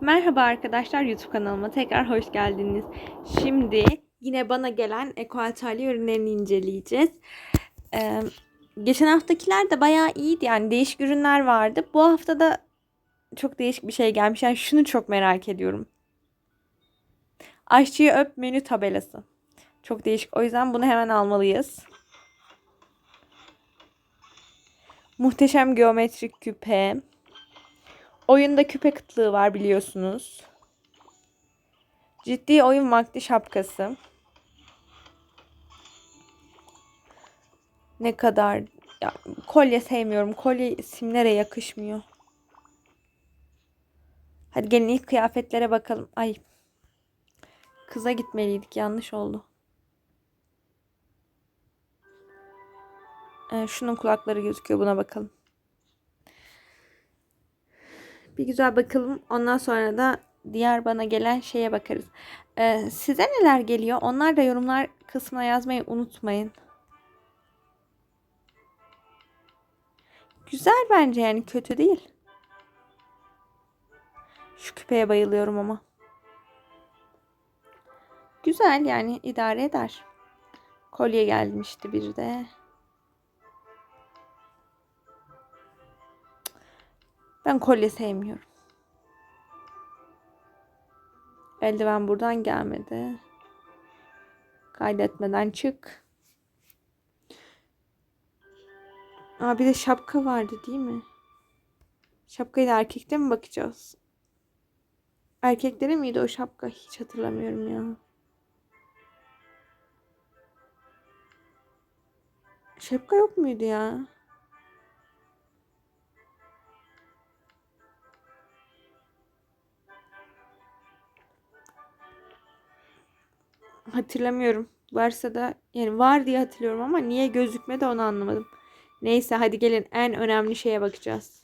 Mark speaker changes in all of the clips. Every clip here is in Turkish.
Speaker 1: Merhaba arkadaşlar YouTube kanalıma tekrar hoş geldiniz. Şimdi yine bana gelen ekoalterli ürünlerini inceleyeceğiz. Ee, geçen haftakiler de bayağı iyiydi yani değişik ürünler vardı. Bu hafta da çok değişik bir şey gelmiş. Yani şunu çok merak ediyorum. Aşçıyı öp menü tabelası. Çok değişik. O yüzden bunu hemen almalıyız. Muhteşem geometrik küpe. Oyunda küpe kıtlığı var biliyorsunuz. Ciddi oyun vakti şapkası. Ne kadar ya, kolye sevmiyorum. Kolye isimlere yakışmıyor. Hadi gelin ilk kıyafetlere bakalım. Ay. Kıza gitmeliydik. Yanlış oldu. Ee, şunun kulakları gözüküyor. Buna bakalım. Bir güzel bakalım. Ondan sonra da diğer bana gelen şeye bakarız. Ee, size neler geliyor? Onlar da yorumlar kısmına yazmayı unutmayın. Güzel bence yani kötü değil. Şu küpeye bayılıyorum ama. Güzel yani idare eder. Kolye gelmişti bir de. Ben kolye sevmiyorum. Eldiven buradan gelmedi. Kaydetmeden çık. Aa bir de şapka vardı değil mi? Şapkayı da erkekte mi bakacağız? Erkeklere miydi o şapka? Hiç hatırlamıyorum ya. Şapka yok muydu ya? Hatırlamıyorum. Varsa da yani var diye hatırlıyorum ama niye gözükmedi onu anlamadım. Neyse hadi gelin en önemli şeye bakacağız.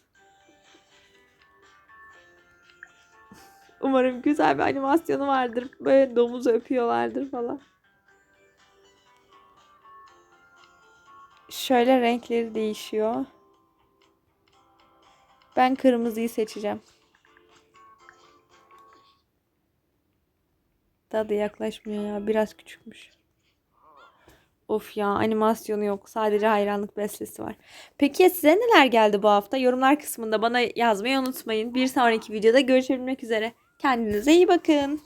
Speaker 1: Umarım güzel bir animasyonu vardır. Böyle domuzu öpüyorlardır falan. Şöyle renkleri değişiyor. Ben kırmızıyı seçeceğim. Daha da yaklaşmıyor ya. Biraz küçükmüş. Of ya animasyonu yok. Sadece hayranlık bestesi var. Peki ya size neler geldi bu hafta? Yorumlar kısmında bana yazmayı unutmayın. Bir sonraki videoda görüşebilmek üzere. Kendinize iyi bakın.